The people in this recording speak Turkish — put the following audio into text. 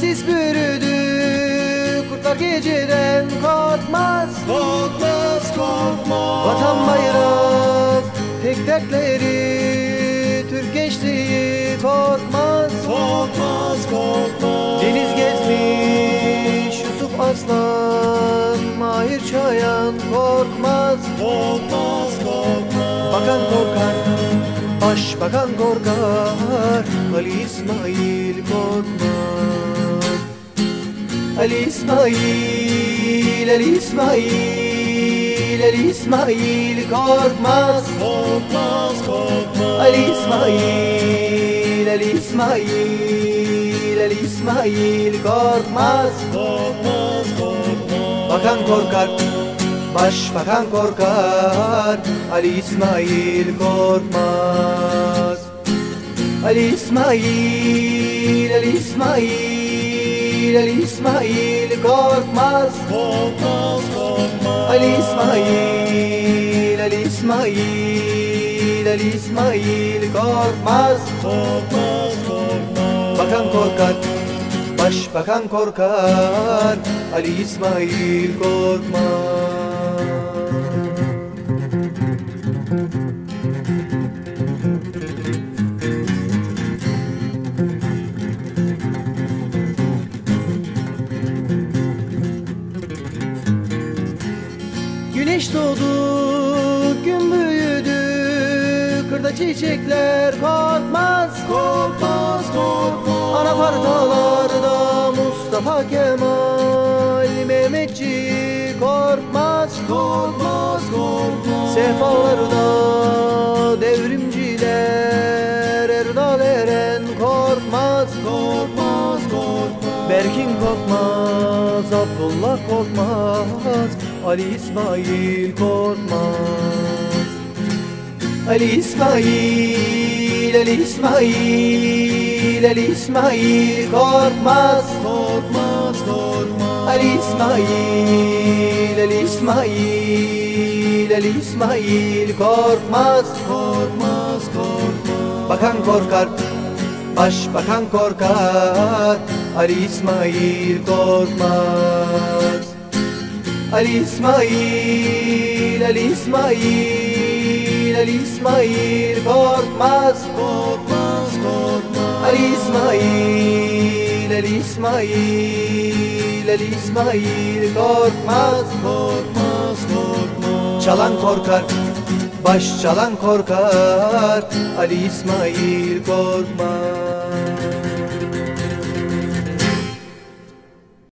sis bürüdü. Kurtlar geceden korkmaz Korkmaz korkmaz Vatan bayrak tek dertleri Türk gençliği korkmaz. Korkmaz korkmaz. Deniz gezmiş Yusuf Aslan Mahir Çayan korkmaz. Korkmaz korkmaz. Bakan korkar Başbakan korkar Ali İsmail korkmaz. Ali İsmail Ali İsmail Ali İsmail korkmaz. Korkmaz korkmaz. Ali İsmail Ali İsmail Ali İsmail korkmaz. Korkmaz korkmaz. Bakan korkar Başbakan korkar Ali İsmail korkmaz. Ali İsmail Ali İsmail Ali İsmail korkmaz. Korkmaz korkmaz. Ali İsmail Ali İsmail Ali İsmail korkmaz. Korkmaz korkmaz. Bakan korkar Başbakan korkar. Ali İsmail korkmaz Güneş doğdu, gün büyüdü Kırda çiçekler korkmaz Korkmaz korkmaz. Anahtar dağlarda Mustafa Kemal Mehmetçi korkmaz. Korkmaz korkmaz. Sehpalarda devrimciler Erdal Eren korkmaz. Korkmaz korkmaz. Berkin korkmaz Abdullah korkmaz Ali İsmail korkmaz. Ali İsmail Ali İsmail Ali İsmail korkmaz. Korkmaz korkmaz. Ali İsmail Ali İsmail Ali İsmail korkmaz. Korkmaz korkmaz. Bakan korkar Başbakan korkar. Ali İsmail korkmaz Ali İsmail Ali İsmail Ali İsmail korkmaz Korkmaz korkmaz. Ali İsmail Ali İsmail Ali İsmail korkmaz Korkmaz korkmaz. Çalan korkar Baş çalan korkar. Ali İsmail korkmaz